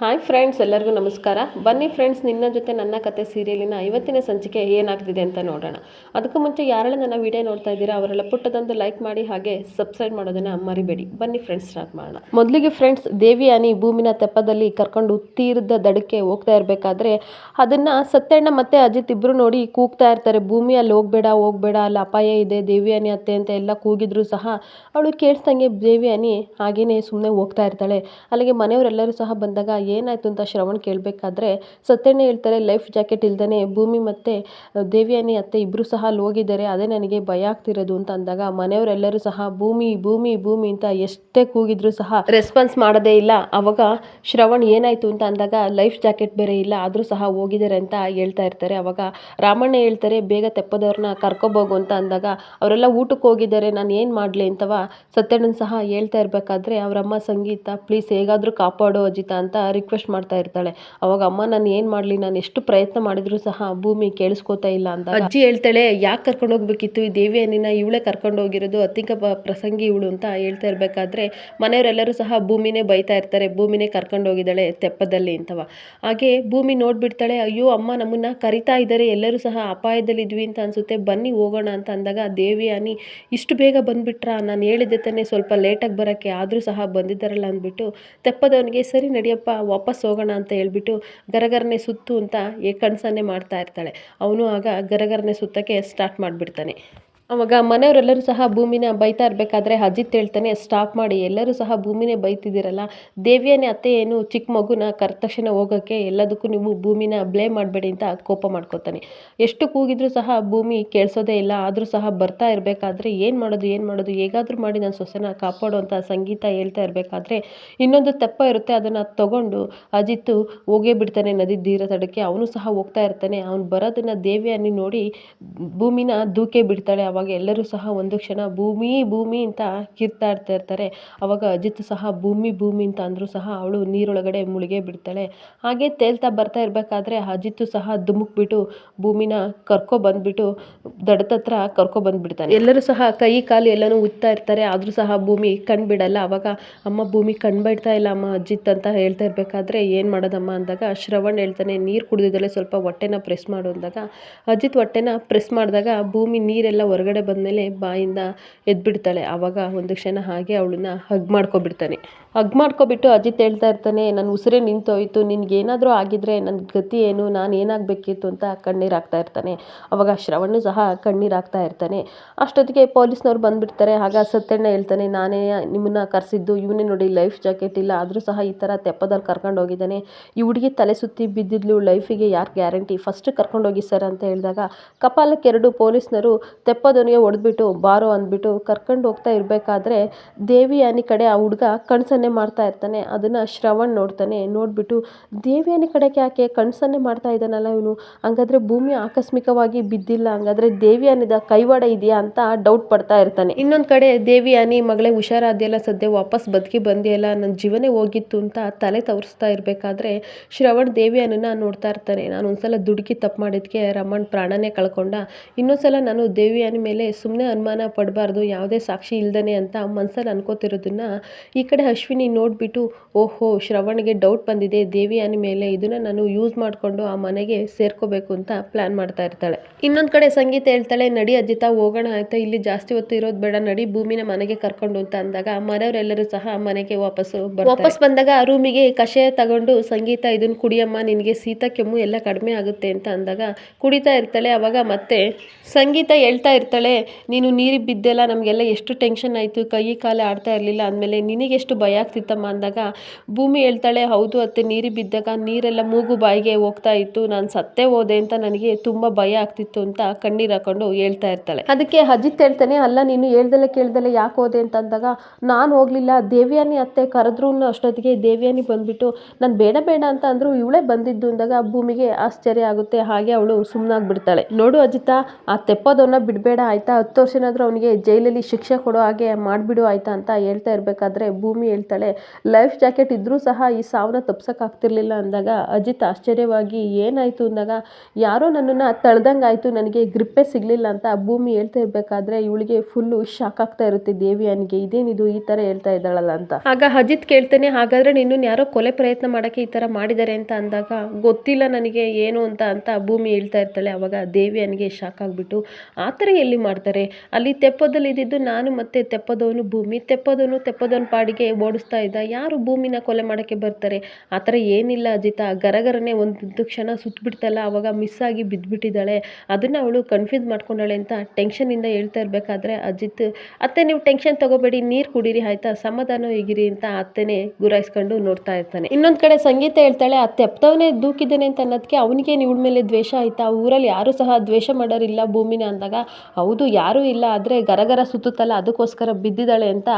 Hi friends, ಎಲ್ಲರಿಗೂ ನಮಸ್ಕಾರ. ಬನ್ನಿ ಫ್ರೆಂಡ್ಸ್, ನಿನ್ನ ಜೊತೆ ನನ್ನ ಕತೆ ಸೀರಿಯಲಿನ ಇವತ್ತಿನ ಸಂಚಿಕೆ ಏನಾಗ್ತಿದೆ ಅಂತ ನೋಡೋಣ. ಅದಕ್ಕೂ ಮುಂಚೆ ಯಾರೆಲ್ಲ ನನ್ನ ವಿಡಿಯೋ ನೋಡ್ತಾ ಇದ್ದೀರಾ, ಅವರೆಲ್ಲ ಪುಟ್ಟದೊಂದು ಲೈಕ್ ಮಾಡಿ ಹಾಗೆ ಸಬ್ಸ್ಕ್ರೈಬ್ ಮಾಡೋದನ್ನು ಮರಿಬೇಡಿ. ಬನ್ನಿ ಫ್ರೆಂಡ್ಸ್, ಸ್ಟಾರ್ಟ್ ಮಾಡೋಣ. ಮೊದಲಿಗೆ ಫ್ರೆಂಡ್ಸ್ ದೇವಿ ಅನಿ ಭೂಮಿನ ತೆಪ್ಪದಲ್ಲಿ ಕರ್ಕೊಂಡು ತೀರದ ದಡಕ್ಕೆ ಹೋಗ್ತಾ ಇರಬೇಕಾದ್ರೆ ಅದನ್ನು ಸತ್ಯಣ್ಣ ಮತ್ತು ಅಜಿತ್ ಇಬ್ಬರು ನೋಡಿ ಕೂಗ್ತಾ ಇರ್ತಾರೆ. ಭೂಮಿ ಅಲ್ಲಿ ಹೋಗ್ಬೇಡ ಹೋಗ್ಬೇಡ, ಅಲ್ಲಿ ಅಪಾಯ ಇದೆ ದೇವಿ ಅನಿ ಅತ್ತೆ ಅಂತ ಎಲ್ಲ ಕೂಗಿದ್ರು ಸಹ ಅವಳು ಕೇಳಿಸ್ದಂಗೆ ದೇವಿ ಅನಿ ಹಾಗೇನೆ ಸುಮ್ಮನೆ ಹೋಗ್ತಾ ಇರ್ತಾಳೆ. ಅಲ್ಲಿಗೆ ಮನೆಯವರೆಲ್ಲರೂ ಸಹ ಬಂದಾಗ ಏನಾಯ್ತು ಅಂತ ಶ್ರವಣ್ ಕೇಳಬೇಕಾದ್ರೆ, ಸತ್ಯಣ್ಣ ಹೇಳ್ತಾರೆ ಲೈಫ್ ಜಾಕೆಟ್ ಇಲ್ದೇ ಭೂಮಿ ಮತ್ತು ದೇವಿಯಾನಿ ಅತ್ತೆ ಇಬ್ಬರು ಸಹ ಅಲ್ಲಿ ಹೋಗಿದ್ದಾರೆ ಅದೇ ನನಗೆ ಭಯ ಆಗ್ತಿರೋದು ಅಂತ ಅಂದಾಗ ಮನೆಯವರೆಲ್ಲರೂ ಸಹ, ಭೂಮಿ ಭೂಮಿ ಭೂಮಿ ಅಂತ ಎಷ್ಟೇ ಕೂಗಿದ್ರು ಸಹ ರೆಸ್ಪಾನ್ಸ್ ಮಾಡೋದೇ ಇಲ್ಲ. ಅವಾಗ ಶ್ರವಣ್ ಏನಾಯಿತು ಅಂತ ಅಂದಾಗ ಲೈಫ್ ಜಾಕೆಟ್ ಬೇರೆ ಇಲ್ಲ, ಆದರೂ ಸಹ ಹೋಗಿದ್ದಾರೆ ಅಂತ ಹೇಳ್ತಾ ಇರ್ತಾರೆ. ಅವಾಗ ರಾಮಣ್ಣ ಹೇಳ್ತಾರೆ, ಬೇಗ ತೆಪ್ಪದವ್ರನ್ನ ಕರ್ಕೊಬೋಗು ಅಂತ ಅಂದಾಗ, ಅವರೆಲ್ಲ ಊಟಕ್ಕೆ ಹೋಗಿದ್ದಾರೆ, ನಾನು ಏನು ಮಾಡಲಿ ಅಂತವ ಸತ್ಯಣ್ಣನ ಸಹ ಹೇಳ್ತಾ ಇರಬೇಕಾದ್ರೆ, ಅವರಮ್ಮ ಸಂಗೀತ ಪ್ಲೀಸ್ ಹೇಗಾದರೂ ಕಾಪಾಡು ಅಜಿತ ಅಂತ ರಿಕ್ವೆಸ್ಟ್ ಮಾಡ್ತಾ ಇರ್ತಾಳೆ. ಅವಾಗ ಅಮ್ಮ, ನಾನು ಏನು ಮಾಡಲಿ? ನಾನು ಎಷ್ಟು ಪ್ರಯತ್ನ ಮಾಡಿದ್ರು ಸಹ ಭೂಮಿ ಕೇಳಿಸ್ಕೋತಾ ಇಲ್ಲ ಅಂತ ಅಜ್ಜಿ ಹೇಳ್ತಾಳೆ, ಯಾಕೆ ಕರ್ಕೊಂಡು ಹೋಗ್ಬೇಕಿತ್ತು? ಈ ದೇವಿ ಅನ್ನಿನ ಇವಳೇ ಕರ್ಕೊಂಡು ಹೋಗಿರೋದು. ಅತ್ತಿಂಕ ಪ್ರಸಂಗಿ ಇವಳು ಅಂತ ಹೇಳ್ತಾ ಇರಬೇಕಾದ್ರೆ ಮನೆಯವರೆಲ್ಲರೂ ಸಹ ಭೂಮಿನೇ ಬೈತಾ ಇರ್ತಾರೆ. ಭೂಮಿನೇ ಕರ್ಕೊಂಡು ಹೋಗಿದ್ದಾಳೆ ತೆಪ್ಪದಲ್ಲಿ ಅಂತವ. ಹಾಗೆ ಭೂಮಿ ನೋಡ್ಬಿಡ್ತಾಳೆ, ಅಯ್ಯೋ ಅಮ್ಮ, ನಮ್ಮನ್ನ ಕರಿತಾ ಇದ್ದಾರೆ. ಎಲ್ಲರೂ ಸಹ ಅಪಾಯದಲ್ಲಿದ್ವಿ ಅಂತ ಅನ್ಸುತ್ತೆ. ಬನ್ನಿ ಹೋಗೋಣ ಅಂತ ಅಂದಾಗ ದೇವಿ ಅನಿ, ಇಷ್ಟು ಬೇಗ ಬಂದ್ಬಿಟ್ರಾ? ನಾನು ಹೇಳಿದ್ದೆ ತಾನೇ ಸ್ವಲ್ಪ ಲೇಟಾಗಿ ಬರೋಕ್ಕೆ. ಆದರೂ ಸಹ ಬಂದಿದ್ದಾರಲ್ಲ ಅಂದ್ಬಿಟ್ಟು ತೆಪ್ಪದವನಿಗೆ, ಸರಿ ನಡಿಯಪ್ಪ ವಾಪಸ್ ಹೋಗೋಣ ಅಂತ ಹೇಳ್ಬಿಟ್ಟು ಗರಗರನೆ ಸುತ್ತು ಅಂತ ಕಣ್ಸನ್ನೇ ಮಾಡ್ತಾ ಇರ್ತಾಳೆ. ಅವನು ಆಗ ಗರಗರನೆ ಸುತ್ತಕ್ಕೆ ಸ್ಟಾರ್ಟ್ ಮಾಡಿಬಿಡ್ತಾನೆ. ಅವಾಗ ಮನೆಯವರೆಲ್ಲರೂ ಸಹ ಭೂಮಿನ ಬೈತಾ ಇರಬೇಕಾದ್ರೆ ಅಜಿತ್ ಹೇಳ್ತಾನೆ ಸ್ಟಾಪ್ ಮಾಡಿ, ಎಲ್ಲರೂ ಸಹ ಭೂಮಿನೇ ಬೈತಿದ್ದೀರಲ್ಲ. ದೇವಿಯನೇ ಅತ್ತೆ ಏನು ಚಿಕ್ಕ ಮಗುನ ಕರೆದ ತಕ್ಷಣ ಹೋಗೋಕ್ಕೆ ಎಲ್ಲದಕ್ಕೂ ನೀವು ಭೂಮಿನ ಬ್ಲೇಮ್ ಮಾಡಬೇಡಿ ಅಂತ ಕೋಪ ಮಾಡ್ಕೋತಾನೆ. ಎಷ್ಟು ಕೂಗಿದ್ರೂ ಸಹ ಭೂಮಿ ಕೇಳಿಸೋದೇ ಇಲ್ಲ, ಆದರೂ ಸಹ ಬರ್ತಾ ಇರಬೇಕಾದ್ರೆ ಏನು ಮಾಡೋದು ಏನು ಮಾಡೋದು, ಹೇಗಾದರೂ ಮಾಡಿ ನನ್ನ ಸೊಸೆನ ಕಾಪಾಡುವಂಥ ಸಂಗೀತ ಹೇಳ್ತಾ ಇರಬೇಕಾದ್ರೆ ಇನ್ನೊಂದು ತೆಪ್ಪ ಇರುತ್ತೆ, ಅದನ್ನು ತಗೊಂಡು ಅಜಿತ್ತು ಹೋಗೇ ಬಿಡ್ತಾನೆ ನದಿ ತೀರ ತಡಕ್ಕೆ. ಅವನು ಸಹ ಹೋಗ್ತಾ ಇರ್ತಾನೆ. ಅವ್ನು ಬರೋದನ್ನು ದೇವಿಯನ್ನು ನೋಡಿ ಭೂಮಿನ ದೂಕೆ ಬಿಡ್ತಾಳೆ. ಅವಾಗ ಎಲ್ಲರೂ ಸಹ ಒಂದು ಕ್ಷಣ ಭೂಮಿ ಭೂಮಿ ಅಂತ ಕಿರ್ತಾಡ್ತಾ ಇರ್ತಾರೆ. ಅವಾಗ ಅಜಿತ್ ಸಹ ಭೂಮಿ ಭೂಮಿ ಅಂತ ಅಂದರೂ ಸಹ ಅವಳು ನೀರೊಳಗಡೆ ಮುಳುಗೇ ಬಿಡ್ತಾಳೆ. ಹಾಗೆ ತೇಲ್ತಾ ಬರ್ತಾ ಇರಬೇಕಾದ್ರೆ ಅಜಿತ್ ಸಹ ಧುಮುಕ್ಬಿಟ್ಟು ಭೂಮಿನ ಕರ್ಕೊ ಬಂದ್ಬಿಟ್ಟು ದಡದ ಹತ್ರ ಕರ್ಕೊ ಬಂದ್ಬಿಡ್ತಾನೆ. ಎಲ್ಲರೂ ಸಹ ಕೈ, ಕಾಲು ಎಲ್ಲನೂ ಉತ್ತಾ ಇರ್ತಾರೆ. ಆದರೂ ಸಹ ಭೂಮಿ ಕಣ್ ಬಿಡಲ್ಲ. ಅವಾಗ ಅಮ್ಮ, ಭೂಮಿ ಕಣ್ಬಿಡ್ತಾ ಇಲ್ಲ. ಅಮ್ಮ, ಅಜಿತ್ ಅಂತ ಹೇಳ್ತಾ ಇರಬೇಕಾದ್ರೆ ಏನು ಮಾಡೋದಮ್ಮ ಅಂದಾಗ ಶ್ರವಣ್ ಹೇಳ್ತಾನೆ, ನೀರು ಕುಡಿದಿದ್ದಲ್ಲೇ ಸ್ವಲ್ಪ ಹೊಟ್ಟೆನ ಪ್ರೆಸ್ ಮಾಡು ಅಂದಾಗ. ಅಜಿತ್ ಹೊಟ್ಟೆನ ಪ್ರೆಸ್ ಮಾಡಿದಾಗ ಭೂಮಿ ನೀರೆಲ್ಲ ಹೊರಗಡೆ ಬಂದಮೇಲೆ ಬಾಯಿಂದ ಎದ್ಬಿಡ್ತಾಳೆ. ಆವಾಗ ಒಂದು ಕ್ಷಣ ಹಾಗೆ ಅವಳನ್ನ ಹಗ್ ಮಾಡ್ಕೊಬಿಡ್ತಾನೆ. ಹಗ್ ಮಾಡ್ಕೊಬಿಟ್ಟು ಅಜಿತ್ ಹೇಳ್ತಾ ಇರ್ತಾನೆ, ನನ್ನ ಉಸಿರೇ ನಿಂತೋಯ್ತು. ನಿನ್ಗೇನಾದರೂ ಆಗಿದ್ರೆ ನನ್ನ ಗತಿ ಏನು? ನಾನು ಏನಾಗಬೇಕಿತ್ತು ಅಂತ ಕಣ್ಣೀರಾಗ್ತಾ ಇರ್ತಾನೆ. ಅವಾಗ ಶ್ರವಣ್ಣು ಸಹ ಕಣ್ಣೀರಾಗ್ತಾ ಇರ್ತಾನೆ. ಅಷ್ಟೊತ್ತಿಗೆ ಪೊಲೀಸ್ನವ್ರು ಬಂದುಬಿಡ್ತಾರೆ. ಆಗ ಸತ್ಯಣ್ಣ ಹೇಳ್ತಾನೆ, ನಾನೇ ನಿಮ್ಮನ್ನ ಕರೆಸಿದ್ದು. ಇವನೇ ನೋಡಿ ಲೈಫ್ ಜಾಕೆಟ್ ಇಲ್ಲ. ಆದರೂ ಸಹ ಈ ಥರ ತೆಪ್ಪದಲ್ಲಿ ಕರ್ಕೊಂಡು ಹೋಗಿದ್ದಾನೆ. ಈ ಹುಡುಗಿ ತಲೆ ಸುತ್ತಿ ಬಿದ್ದಿದ್ಲು. ಲೈಫಿಗೆ ಯಾರು ಗ್ಯಾರಂಟಿ ಫಸ್ಟ್ ಕರ್ಕೊಂಡೋಗಿ ಸರ್ ಅಂತ ಹೇಳಿದಾಗ ಕಪಾಲಕ್ಕೆ ಎರಡು ಪೊಲೀಸ್ನರು ತೆಪ್ಪದವನಿಗೆ ಹೊಡೆದ್ಬಿಟ್ಟು ಬಾರೋ ಅಂದ್ಬಿಟ್ಟು ಕರ್ಕೊಂಡು ಹೋಗ್ತಾ ಇರಬೇಕಾದ್ರೆ ದೇವಿಯಾನಿ ಕಡೆ ಆ ಹುಡುಗ ಕಣ್ಸನ್ನೆ ಮಾಡ್ತಾ ಇರ್ತಾನೆ. ಅದನ್ನು ಶ್ರವಣ್ ನೋಡ್ತಾನೆ. ನೋಡಿಬಿಟ್ಟು ದೇವಿಯಾನಿ ಕಡೆಗೆ ಯಾಕೆ ಕಣ್ಸನ್ನೆ ಮಾಡ್ತಾ ಇದ್ದಾನಲ್ಲ ಇವನು? ಹಂಗಾದ್ರೆ ಭೂಮಿ ಆಕಸ್ಮಿಕವಾಗಿ ಬಿದ್ದಿಲ್ಲ. ಹಂಗಾದ್ರೆ ದೇವಿಯಾನಿದ ಕೈವಾಡ ಇದೆಯಾ ಅಂತ ಡೌಟ್ ಪಡ್ತಾ ಇರ್ತಾನೆ. ಇನ್ನೊಂದು ಕಡೆ ದೇವಿಯಾನಿ ಮಗಳೇ ಹುಷಾರಾದ್ಯಲ್ಲ, ಸದ್ಯ ವಾಪಸ್ ಬದುಕಿ ಬಂದಿಯಲ್ಲ ನನ್ನ ಜೀವನೇ ಹೋಗಿತ್ತು ಅಂತ ತಲೆ ತವರಿಸ್ತಾ ಇರಬೇಕಾದ್ರೆ ಶ್ರವಣ್ ದೇವಿಯಾನನ್ನ ನೋಡ್ತಾ ಇರ್ತಾನೆ. ನಾನು ಒಂದ್ಸಲ ದುಡುಕಿ ತಪ್ಪು ಮಾಡಿದ್ಕೆ ರಮಣ್ ಪ್ರಾಣನೇ ಕಳ್ಕೊಂಡ. ಇನ್ನೊಂದ್ಸಲ ನಾನು ದೇವಿಯಾನಿ ಮೇಲೆ ಸುಮ್ಮನೆ ಅನುಮಾನ ಪಡಬಾರ್ದು, ಯಾವುದೇ ಸಾಕ್ಷಿ ಇಲ್ದೇ ಅಂತ ಮನ್ಸಲ್ಲಿ ಅನ್ಕೋತಿರೋದನ್ನ ಈ ಕಡೆ ಅಶ್ವಿನಿ ನೋಡಿಬಿಟ್ಟು, ಓಹೋ, ಶ್ರವಣ್ಗೆ ಡೌಟ್ ಬಂದಿದೆ, ದೇವಿಯಾನಿ ಮೇಲೆ ಇದನ್ನ ನಾನು ಯೂಸ್ ಮಾಡಿಕೊಂಡು ಆ ಮನೆಗೆ ಸೇರ್ಕೋಬೇಕು ಅಂತ ಪ್ಲಾನ್ ಮಾಡ್ತಾ ಇರ್ತಾಳೆ. ಇನ್ನೊಂದು ಕಡೆ ಸಂಗೀತ ಹೇಳ್ತಾಳೆ, ನಡಿ ಅಜಿತ, ಹೋಗೋಣ ಆಯ್ತಾ ಇಲ್ಲಿ ಜಾಸ್ತಿ ಹೊತ್ತು ಇರೋದು ಬೇಡ. ನಡಿ ಭೂಮಿನ ಮನೆಗೆ ಕರ್ಕೊಂಡು ಅಂತ ಅಂದಾಗ ಮನೆಯವರೆಲ್ಲರೂ ಸಹ ಮನೆಗೆ ವಾಪಸ್ಸು. ವಾಪಸ್ ಬಂದಾಗ ರೂಮಿಗೆ ಕಷಾಯ ತಗೊಂಡು, ಸಂಗೀತ ಇದನ್ನ ಕುಡಿಯಮ್ಮ, ನಿನಗೆ ಶೀತ ಕೆಮ್ಮು ಎಲ್ಲ ಕಡಿಮೆ ಆಗುತ್ತೆ ಅಂತ ಅಂದಾಗ ಕುಡಿತಾ ಇರ್ತಾಳೆ. ಅವಾಗ ಮತ್ತೆ ಸಂಗೀತ ಹೇಳ್ತಾ ಇರ್ತಾಳೆ. ನೀನು ನೀರಿಗೆ ಬಿದ್ದೆಲ್ಲ ನಮಗೆಲ್ಲ ಎಷ್ಟು ಟೆನ್ಷನ್ ಆಯಿತು, ಕೈ ಕಾಲು ಆಡ್ತಾ ಇರಲಿಲ್ಲ ಅಂದಮೇಲೆ ನಿನಗೆಷ್ಟು ಭಯ ಆಗ್ತಿತ್ತಮ್ಮ? ಅಂದಾಗ, ಭೂಮಿ ಹೇಳ್ತಾಳೆ, ಹೌದು ಅತ್ತೆ, ನೀರಿಗೆ ಬಿದ್ದಾಗ ನೀರೆಲ್ಲ ಮೂಗು ಬಾಯಿಗೆ ಹೋಗ್ತಾ ಇತ್ತು, ನಾನು ಸತ್ತೇ ಹೋದೆ ಅಂತ ನನಗೆ ತುಂಬ ಭಯ ಆಗ್ತಿತ್ತು ಅಂತ ಕಣ್ಣೀರು ಹಾಕೊಂಡು ಹೇಳ್ತಾ ಇರ್ತಾಳೆ. ಅದಕ್ಕೆ ಅಜಿತ್ ಹೇಳ್ತಾನೆ, ಅಲ್ಲ, ನೀನು ಹೇಳ್ದಲೆ ಕೇಳ್ದಲೆ ಯಾಕೆ ಹೋದೆ ಅಂತ ಅಂದಾಗ, ನಾನು ಹೋಗ್ಲಿಲ್ಲ, ದೇವಿಯಾನಿ ಅತ್ತೆ ಕರೆದ್ರು ಅಷ್ಟೊತ್ತಿಗೆ ದೇವಿಯಾನಿ ಬಂದ್ಬಿಟ್ಟು, ನಾನು ಬೇಡ ಬೇಡ ಅಂತ ಅಂದ್ರು ಇವಳೇ ಬಂದಿದ್ದು ಅಂದಾಗ ಭೂಮಿಗೆ ಆಶ್ಚರ್ಯ ಆಗುತ್ತೆ, ಹಾಗೆ ಅವಳು ಸುಮ್ಮನಾಗ್ಬಿಡ್ತಾಳೆ ನೋಡು ಅಜಿತ, ಆ ತೆಪ್ಪದವನ್ನ ಬಿಡಬೇಡ ಆಯಿತಾ? ಹತ್ತು ವರ್ಷನಾದರೂ ಅವನಿಗೆ ಜೈಲಲ್ಲಿ ಶಿಕ್ಷೆ ಕೊಡೋ ಹಾಗೆ ಮಾಡಿಬಿಡು ಆಯಿತಾ ಅಂತ ಹೇಳ್ತಾ ಇರಬೇಕಾದ್ರೆ ಭೂಮಿ ಹೇಳ್ತಾಳೆ, ಲೈಫ್ ಜಾಕೆಟ್ ಇದ್ದರೂ ಸಹ ಈ ಸಾವನ್ನ ತಪ್ಸೋಕ್ಕಾಗ್ತಿರ್ಲಿಲ್ಲ ಅಂದಾಗ ಅಜಿತ್ ಆಶ್ಚರ್ಯವಾಗಿ, ಏನಾಯಿತು ಅಂದಾಗ? ಯಾರೋ ನನ್ನನ್ನು ತಳ್ದಂಗೆ ಆಯಿತು, ನನಗೆ ಗ್ರಿಪ್ಪೇ ಸಿಗಲಿಲ್ಲ ಅಂತ ಭೂಮಿ ಹೇಳ್ತಾ ಇರಬೇಕಾದ್ರೆ ಇವಳಿಗೆ ಫುಲ್ಲು ಶಾಕ್ ಆಗ್ತಾ ಇರುತ್ತೆ ದೇವಿಯನಿಗೆ. ಇದೇನಿದು ಈ ಥರ ಹೇಳ್ತಾ ಇದ್ದಾಳಲ್ಲ ಅಂತ. ಆಗ ಅಜಿತ್ ಕೇಳ್ತಾನೆ, ಹಾಗಾದರೆ ನಿನ್ನನ್ನು ಯಾರೋ ಕೊಲೆ ಪ್ರಯತ್ನ ಮಾಡೋಕ್ಕೆ ಈ ಥರ ಮಾಡಿದ್ದಾರೆ ಅಂತ ಅಂದಾಗ ಗೊತ್ತಿಲ್ಲ ನನಗೆ ಏನು ಅಂತ ಅಂತ ಭೂಮಿ ಹೇಳ್ತಾ ಇರ್ತಾಳೆ. ಅವಾಗ ದೇವಿಯನಿಗೆ ಶಾಕ್ ಆಗಿಬಿಟ್ಟು, ಆ ಥರ ಎಲ್ಲಿ ಮಾಡ್ತಾರೆ. ಅಲ್ಲಿ ತೆಪ್ಪದಲ್ಲಿ ಇದ್ದಿದ್ದು ನಾನು ಮತ್ತೆ ತೆಪ್ಪದವನು ಭೂಮಿ. ತೆಪ್ಪದವನು ತೆಪ್ಪದವನ ಪಾಡಿಗೆ ಓಡಿಸ್ತಾ ಇದ್ದ. ಯಾರು ಭೂಮಿನ ಕೊಲೆ ಮಾಡೋಕ್ಕೆ ಬರ್ತಾರೆ? ಆ ಥರ ಏನಿಲ್ಲ ಅಜಿತ. ಗರಗರನೆ ಒಂದು ಕ್ಷಣ ಸುತ್ತಬಿಡ್ತಲ್ಲ ಅವಾಗ ಮಿಸ್ ಆಗಿ ಬಿದ್ದುಬಿಟ್ಟಿದ್ದಾಳೆ ಅದನ್ನು ಅವಳು ಕನ್ಫ್ಯೂಸ್ ಮಾಡ್ಕೊಂಡಾಳೆ ಅಂತ ಟೆನ್ಷನಿಂದ ಹೇಳ್ತಾ ಇರಬೇಕಾದ್ರೆ ಅಜಿತ್, ಅತ್ತೆ, ನೀವು ಟೆನ್ಷನ್ ತಗೋಬೇಡಿ, ನೀರು ಕುಡೀರಿ, ಆಯ್ತಾ? ಸಮಾಧಾನ ಹೇಗಿರಿ ಅಂತ ಅತ್ತೆನೇ ಗುರಾಯಿಸ್ಕೊಂಡು ನೋಡ್ತಾ ಇರ್ತಾನೆ. ಇನ್ನೊಂದು ಕಡೆ ಸಂಗೀತ ಹೇಳ್ತಾಳೆ, ಆ ತೆಪ್ತವನೇ ದೂಕಿದ್ದಾನೆ ಅಂತ ಅನ್ನೋದಕ್ಕೆ ಅವನಿಗೆ ಇವಳ ಮೇಲೆ ದ್ವೇಷ ಆಯ್ತಾ? ಊರಲ್ಲಿ ಯಾರೂ ಸಹ ದ್ವೇಷ ಮಾಡೋರಿಲ್ಲ ಭೂಮಿನ ಅಂದಾಗ. ಹೌದು, ಯಾರೂ ಇಲ್ಲ, ಆದರೆ ಗರಗರ ಸುತ್ತುತ್ತಲ್ಲ ಅದಕ್ಕೋಸ್ಕರ ಬಿದ್ದಿದ್ದಾಳೆ ಅಂತ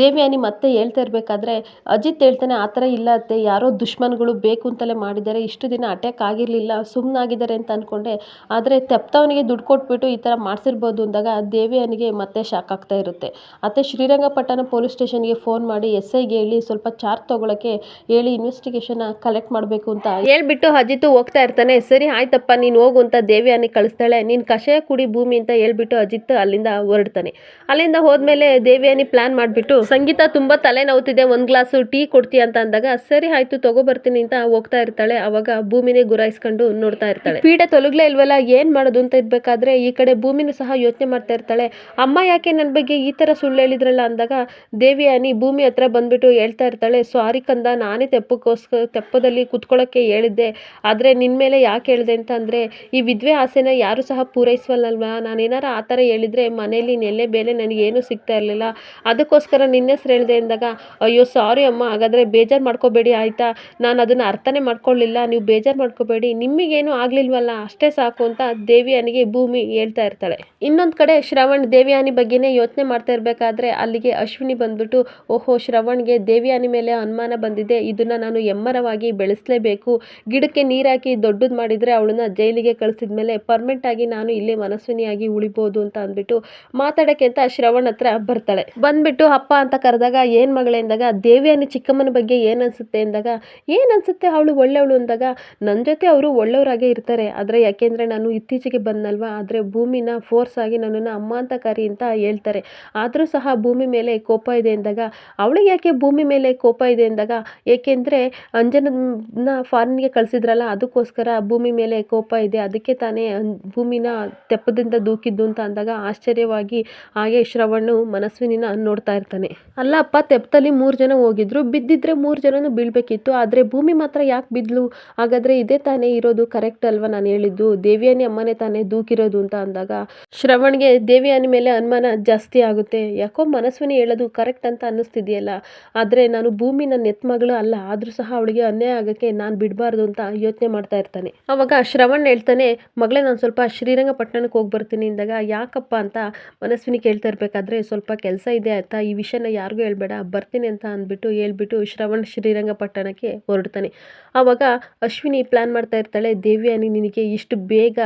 ದೇವ್ಯಾನಿ ಮತ್ತೆ ಹೇಳ್ತಾ ಇರಬೇಕಾದ್ರೆ, ಅಜಿತ್ ಹೇಳ್ತಾನೆ, ಆ ಥರ ಇಲ್ಲ ಅತ್ತೆ, ಯಾರೋ ದುಶ್ಮನ್ಗಳು ಬೇಕು ಅಂತಲೇ ಮಾಡಿದ್ದಾರೆ, ಇಷ್ಟು ದಿನ ಅಟ್ಯಾಕ್ ಆಗಿರಲಿಲ್ಲ ಸುಮ್ಮನಾಗಿದ್ದಾರೆ ಅಂತ ಅಂದ್ಕೊಂಡೆ ಆದರೆ ತೆಪ್ತವನಿಗೆ ದುಡ್ಡು ಕೊಟ್ಬಿಟ್ಟು ಈ ಥರ ಮಾಡಿಸಿರ್ಬೋದು ಅಂದಾಗ ದೇವ್ಯಾನಿಗೆ ಮತ್ತೆ ಶಾಕ್ ಆಗ್ತಾ ಇರುತ್ತೆ. ಅತ್ತೆ ಶ್ರೀರಂಗಪಟ್ಟಣ ಪೊಲೀಸ್ ಸ್ಟೇಷನ್ಗೆ ಫೋನ್ ಮಾಡಿ ಎಸ್ ಐಗೆ ಹೇಳಿ, ಸ್ವಲ್ಪ ಚಾರ್ಜ್ ತೊಗೊಳಕ್ಕೆ ಹೇಳಿ ಇನ್ವೆಸ್ಟಿಗೇಷನ್ ಕಲೆಕ್ಟ್ ಮಾಡಬೇಕು ಅಂತ ಹೇಳ್ಬಿಟ್ಟು ಅಜಿತ್ ಹೋಗ್ತಾ ಇರ್ತಾನೆ, ಸರಿ, ಆಯ್ತಪ್ಪ, ನೀನು ಹೋಗು ಅಂತ ದೇವ್ಯಾನಿ ಕಳಿಸ್ತಾಳೆ, ನೀನು ಕಷಾಯ ಕುಡಿ ಭೂಮಿ ಅಂತ ಹೇಳ್ಬಿಟ್ಟು ಅಜಿತ್ ಅಲ್ಲಿಂದ ಹೊರಡ್ತಾನೆ. ಅಲ್ಲಿಂದ ಹೋದ್ಮೇಲೆ ದೇವಿಯಾನಿ ಪ್ಲಾನ್ ಮಾಡಿಬಿಟ್ಟು, ಸಂಗೀತ ತುಂಬ ತಲೆ ನೋವ್ತಿದೆ ಒಂದು ಗ್ಲಾಸು ಟೀ ಕೊಡ್ತೀಯ ಅಂತ ಅಂದಾಗ, ಸರಿ ಆಯ್ತು, ತಗೋ ಬರ್ತೀನಿ ಅಂತ ಹೋಗ್ತಾ ಇರ್ತಾಳೆ. ಅವಾಗ ಭೂಮಿನೇ ಗುರಾಯಿಸ್ಕೊಂಡು ನೋಡ್ತಾ ಇರ್ತಾಳೆ. ಪೀಡೆ ತೊಲಗ್ಲೇ ಇಲ್ವಲ್ಲ, ಏನ್ ಮಾಡೋದು ಅಂತ ಇರ್ಬೇಕಾದ್ರೆ, ಈ ಕಡೆ ಭೂಮಿನೂ ಸಹ ಯೋಚನೆ ಮಾಡ್ತಾ ಇರ್ತಾಳೆ. ಅಮ್ಮ ಯಾಕೆ ನನ್ನ ಬಗ್ಗೆ ಈ ಥರ ಸುಳ್ಳು ಹೇಳಿದ್ರಲ್ಲ ಅಂದಾಗ, ದೇವಿಯಾನಿ ಭೂಮಿ ಹತ್ರ ಬಂದ್ಬಿಟ್ಟು ಹೇಳ್ತಾ ಇರ್ತಾಳೆ ಸಾರಿ ಕಂದ, ನಾನೇ ತೆಪ್ಪಕ್ಕೋಸ್ಕರ, ತೆಪ್ಪದಲ್ಲಿ ಕುತ್ಕೊಳ್ಳೋಕ್ಕೆ ಹೇಳಿದ್ದೆ. ಆದ್ರೆ ನಿನ್ ಮೇಲೆ ಯಾಕೆ ಹೇಳಿದೆ ಅಂತ ಅಂದರೆ, ಈ ವಿದ್ವೆ ಆಸೆನ ಯಾರು ಸಹ ಪೂರೈಸವಲ್ಲಲ್ವಾ? ನಾನೇನಾರ ಆ ಥರ ಹೇಳಿದರೆ ಮನೇಲಿ ನೆಲೆ ಬೇಲೆ ನನಗೇನು ಸಿಗ್ತಾ ಇರಲಿಲ್ಲ. ಅದಕ್ಕೋಸ್ಕರ ನಿನ್ನ ಹೆಸ್ರು ಹೇಳಿದೆ ಅಂದಾಗ, ಅಯ್ಯೋ ಸಾರಿ ಅಮ್ಮ, ಹಾಗಾದರೆ ಬೇಜಾರು ಮಾಡ್ಕೋಬೇಡಿ, ಆಯಿತಾ? ನಾನು ಅದನ್ನು ಅರ್ಥನೇ ಮಾಡ್ಕೊಳ್ಳಿಲ್ಲ ನೀವು ಬೇಜಾರು ಮಾಡ್ಕೋಬೇಡಿ ನಿಮಗೇನು ಆಗಲಿಲ್ವಲ್ಲ, ಅಷ್ಟೇ ಸಾಕು ಅಂತ ದೇವಿಯಾನಿಗೆ ಭೂಮಿ ಹೇಳ್ತಾ ಇರ್ತಾಳೆ. ಇನ್ನೊಂದು ಕಡೆ ಶ್ರವಣ್ ದೇವಿಯಾನಿ ಬಗ್ಗೆನೇ ಯೋಚನೆ ಮಾಡ್ತಾ ಇರಬೇಕಾದ್ರೆ, ಅಲ್ಲಿಗೆ ಅಶ್ವಿನಿ ಬಂದ್ಬಿಟ್ಟು, ಓಹೋ, ಶ್ರವಣ್ಗೆ ದೇವಿಯಾನಿ ಮೇಲೆ ಅನುಮಾನ ಬಂದಿದೆ, ಇದನ್ನು ನಾನು ಎಮ್ಮರವಾಗಿ ಬೆಳೆಸಲೇಬೇಕು. ಗಿಡಕ್ಕೆ ನೀರಾಕಿ ದೊಡ್ಡದು ಮಾಡಿದರೆ ಅವಳನ್ನ ಜೈಲಿಗೆ ಕಳಿಸಿದ ಮೇಲೆ ಪರ್ಮನೆಂಟಾಗಿ ನಾನು ಇಲ್ಲೇ ಮನಸ್ವಿನಿಯಾಗಿ ಉಳಿಬೋದು. ಅಂತ ಅಂದ್ಬಿಟ್ಟು ಮಾತಾಡೋಕ್ಕೆ ಅಂತ ಶ್ರವಣ್ ಹತ್ರ ಬರ್ತಾಳೆ. ಬಂದ್ಬಿಟ್ಟು ಅಪ್ಪ ಅಂತ ಕರೆದಾಗ ಏನು ಮಗಳೇ ಅಂದಾಗ ದೇವಿಯಾನಿ ಚಿಕ್ಕಮ್ಮನ ಬಗ್ಗೆ ಏನು ಅನಿಸುತ್ತೆ ಅಂದಾಗ, ಏನು ಅನಿಸುತ್ತೆ ಅವಳು ಒಳ್ಳೆಯವಳು ಅಂದಾಗ ನನ್ನ ಜೊತೆ ಅವರು ಒಳ್ಳೆಯವರಾಗೇ ಇರ್ತಾರೆ. ಆದರೆ ಯಾಕೆಂದರೆ ನಾನು ಇತ್ತೀಚೆಗೆ ಬಂದಲ್ವಾ ಆದರೆ ಭೂಮಿನ ಫೋರ್ಸ್ ಆಗಿ ನನ್ನನ್ನು ಅಮ್ಮ ಅಂತ ಕರಿ ಅಂತ ಹೇಳ್ತಾರೆ. ಆದರೂ ಸಹ ಭೂಮಿ ಮೇಲೆ ಕೋಪ ಇದೆ ಅಂದಾಗ, ಅವಳಿಗೆ ಯಾಕೆ ಭೂಮಿ ಮೇಲೆ ಕೋಪ ಇದೆ ಅಂದಾಗ, ಏಕೆಂದರೆ ಅಂಜನನ್ನ ಫಾರಿನ್ಗೆ ಕಳಿಸಿದ್ರಲ್ಲ, ಅದಕ್ಕೋಸ್ಕರ ಭೂಮಿ ಮೇಲೆ ಕೋಪ ಇದೆ. ಅದಕ್ಕೆ ತಾನೇ ಭೂಮಿನ ತೆಪ್ಪದಿಂದ ದೂಕಿದ್ದು ಅಂತ ಅಂದಾಗ ಆಶ್ಚರ್ಯವಾಗಿ ಹಾಗೆ ಶ್ರವಣ್ಣು ಮನಸ್ವಿನಿನ ನೋಡ್ತಾ ಇರ್ತಾನೆ. ಅಲ್ಲಪ್ಪ ತೆಪ್ಪದಲ್ಲಿ ಮೂರು ಜನ ಹೋಗಿದ್ರು. ಬಿದ್ದಿದ್ರೆ ಮೂರು ಜನನು ಬೀಳ್ಬೇಕಿತ್ತು. ಆದರೆ ಭೂಮಿ ಮಾತ್ರ ಯಾಕೆ ಬಿದ್ಲು? ಹಾಗಾದ್ರೆ ಇದೇ ತಾನೇ ಇರೋದು ಕರೆಕ್ಟ್ ಅಲ್ವಾ ನಾನು ಹೇಳಿದ್ದು? ದೇವಿಯಾನಿ ಅಮ್ಮನೇ ತಾನೇ ದೂಕಿರೋದು ಅಂತ ಅಂದಾಗ ಶ್ರವಣ್ಗೆ ದೇವಿಯಾನಿ ಮೇಲೆ ಅನುಮಾನ ಜಾಸ್ತಿ ಆಗುತ್ತೆ. ಯಾಕೋ ಮನಸ್ವಿನಿ ಹೇಳೋದು ಕರೆಕ್ಟ್ ಅಂತ ಅನ್ನಿಸ್ತಿದೆಯಲ್ಲ. ಆದರೆ ನಾನು ಭೂಮಿ ನನ್ನ ಎತ್ಮಗಳು ಅಲ್ಲ, ಆದರೂ ಸಹ ಅವಳಿಗೆ ಅನ್ಯಾಯ ಆಗೋಕ್ಕೆ ನಾನು ಬಿಡಬಾರ್ದು ಅಂತ ಯೋಚನೆ ಮಾಡ್ತಾ ಇರ್ತಾನೆ. ಅವಾಗ ಶ್ರವಣ್ ಹೇಳ್ತಾನೆ, ಮಗಳೇ, ನಾನು ಸ್ವಲ್ಪ ಶ್ರೀರಂಗಪಟ್ಟಣಕ್ಕೆ ಹೋಗಿ ಬರ್ತೀನಿ ಅಂದಾಗ ಯಾಕಪ್ಪ ಅಂತ ಮನಸ್ವಿನಿ ಕೇಳ್ತಾ ಇರಬೇಕಾದ್ರೆ ಸ್ವಲ್ಪ ಕೆಲಸ ಇದೆ ಆಯ್ತಾ, ಈ ವಿಷಯನ ಯಾರಿಗೂ ಹೇಳ್ಬೇಡ, ಬರ್ತೀನಿ ಅಂತ ಅಂದ್ಬಿಟ್ಟು ಹೇಳ್ಬಿಟ್ಟು ಶ್ರವಣ್ ಶ್ರೀರಂಗಪಟ್ಟಣಕ್ಕೆ ಹೊರಡ್ತಾನೆ. ಆವಾಗ ಅಶ್ವಿನಿ ಪ್ಲ್ಯಾನ್ ಮಾಡ್ತಾ ಇರ್ತಾಳೆ, ದೇವ್ಯಾನಿ, ನಿನಗೆ ಇಷ್ಟು ಬೇಗ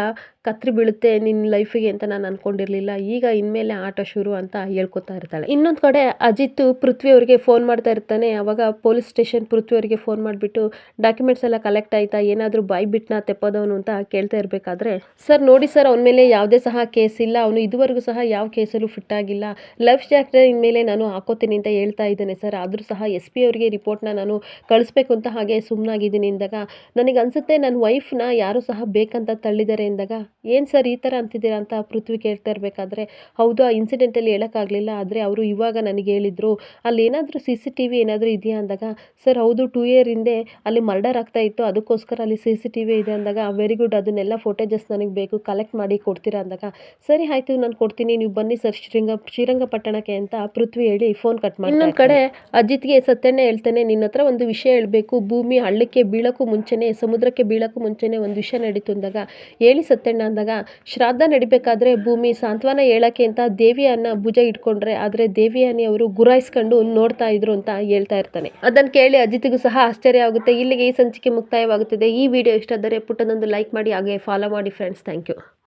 ಕತ್ರಿ ಬೀಳುತ್ತೆ ನಿನ್ನ ಲೈಫಿಗೆ ಅಂತ ನಾನು ಅಂದ್ಕೊಂಡಿರಲಿಲ್ಲ ಈಗ ಇನ್ಮೇಲೆ ಆಟ ಶುರು ಅಂತ ಹೇಳ್ಕೊತಾ ಇರ್ತಾಳೆ. ಇನ್ನೊಂದು ಕಡೆ ಅಜಿತ್ ಪೃಥ್ವಿ ಅವರಿಗೆ ಫೋನ್ ಮಾಡ್ತಾ ಇರ್ತಾನೆ. ಅವಾಗ ಪೊಲೀಸ್ ಸ್ಟೇಷನ್ ಪೃಥ್ವಿ ಅವರಿಗೆ ಫೋನ್ ಮಾಡಿಬಿಟ್ಟು ಡಾಕ್ಯುಮೆಂಟ್ಸ್ ಎಲ್ಲ ಕಲೆಕ್ಟ್ ಆಯಿತಾ? ಏನಾದರೂ ಬಾಯ್ ಬಿಟ್ನ ತೆಪ್ಪದವನು ಅಂತ ಕೇಳ್ತಾ ಇರಬೇಕಾದ್ರೆ, ಸರ್, ನೋಡಿ ಸರ್, ಅವನ ಮೇಲೆ ಯಾವುದೇ ಸಹ ಕೇಸ್ ಇಲ್ಲ. ಅವನು ಇದುವರೆಗೂ ಸಹ ಯಾವ ಕೇಸಲ್ಲೂ ಫಿಟ್ ಆಗಿಲ್ಲ. ಲೈಫ್ ಜಾಕೆಟ್ ಇನ್ಮೇಲೆ ನಾನು ಹಾಕೋತೀನಿ ಅಂತ ಹೇಳ್ತಾ ಇದ್ದೇನೆ ಸರ್. ಆದರೂ ಸಹ ಎಸ್ ಪಿ ಅವರಿಗೆ ರಿಪೋರ್ಟ್ನ ನಾನು ಕಳಿಸ್ಬೇಕು ಅಂತ ಹಾಗೆ ಸುಮ್ಮನಾಗಿದ್ದೀನಿ ಅಂದಾಗ ನನಗೆ ಅನಿಸುತ್ತೆ ನನ್ನ ವೈಫ್ನ ಯಾರೂ ಸಹ ಬೇಕಂತ ತಳ್ಳಿದ್ದಾರೆ. ಅಂದಾಗ ಏನು ಸರ್ ಈ ಥರ ಅಂತಿದ್ದೀರಾ ಅಂತ ಪೃಥ್ವಿ ಕೇಳ್ತಾ ಇರಬೇಕಾದ್ರೆ ಹೌದು ಆ ಇನ್ಸಿಡೆಂಟಲ್ಲಿ ಹೇಳೋಕ್ಕಾಗಲಿಲ್ಲ ಆದರೆ ಅವರು ಇವಾಗ ನನಗೆ ಹೇಳಿದರು ಅಲ್ಲಿ ಏನಾದರೂ ಸಿ ಸಿ ಟಿ ವಿ ಏನಾದರೂ ಇದೆಯಾ ಅಂದಾಗ ಸರ್ ಹೌದು ಟೂ ಇಯರ್ ಹಿಂದೆ ಅಲ್ಲಿ ಮರ್ಡರ್ ಆಗ್ತಾ ಇತ್ತು ಅದಕ್ಕೋಸ್ಕರ ಅಲ್ಲಿ ಸಿ ಸಿ ಟಿ ವಿ ಇದೆ ಅಂದಾಗ ವೆರಿ ಗುಡ್ ಅದನ್ನೆಲ್ಲ ಫೋಟೇಜಸ್ ನನಗೆ ಬೇಕು ಕಲೆಕ್ಟ್ ಮಾಡಿ ಕೊಡ್ತೀರಾ ಅಂದಾಗ ಸರಿ ಆಯಿತು ನಾನು ಕೊಡ್ತೀನಿ ನೀವು ಬನ್ನಿ ಸರ್ ಶ್ರೀರಂಗ ಶ್ರೀರಂಗಪಟ್ಟಣಕ್ಕೆ ಅಂತ ಪೃಥ್ವಿ ಹೇಳಿ ಫೋನ್ ಕಟ್ ಮಾಡಿ ಇನ್ನೊಂದು ಕಡೆ ಅಜಿತ್ಗೆ ಸತ್ಯಣ್ಣ ಹೇಳ್ತೇನೆ ನಿನ್ನ ಹತ್ರ ಒಂದು ವಿಷಯ ಹೇಳಬೇಕು ಭೂಮಿ ಹಳ್ಳಕ್ಕೆ ಬೀಳೋಕ್ಕೂ ಮುಂಚೆನೇ ಸಮುದ್ರಕ್ಕೆ ಬೀಳೋಕ್ಕೂ ಮುಂಚೆನೇ ಒಂದು ವಿಷಯ ನಡೀತು ಅಂದಾಗ ಹೇಳಿ ಸತ್ಯಣ್ಣ ಅಂದಾಗ ಶ್ರಾದ್ದ ನಡಿಬೇಕಾದ್ರೆ ಭೂಮಿ ಸಾಂತ್ವನ ಹೇಳಕ್ಕೆ ಅಂತ ದೇವಿಯನ್ನ ಭುಜ ಇಟ್ಕೊಂಡ್ರೆ, ಆದರೆ ದೇವಿಯಾನಿ ಅವರು ಗುರಾಯಿಸ್ಕೊಂಡು ನೋಡ್ತಾ ಇದ್ರು ಅಂತ ಹೇಳ್ತಾ ಇರ್ತಾನೆ. ಅದನ್ನು ಕೇಳಿ ಅಜಿತ್ಗೂ ಸಹ ಆಶ್ಚರ್ಯ ಆಗುತ್ತೆ. ಇಲ್ಲಿಗೆ ಈ ಸಂಚಿಕೆ ಮುಕ್ತಾಯವಾಗುತ್ತದೆ. ಈ ವಿಡಿಯೋ ಇಷ್ಟ ಆದರೆ ಪುಟ್ಟದೊಂದು ಲೈಕ್ ಮಾಡಿ, ಹಾಗೆ ಫಾಲೋ ಮಾಡಿ ಫ್ರೆಂಡ್ಸ್ ಥ್ಯಾಂಕ್ ಯು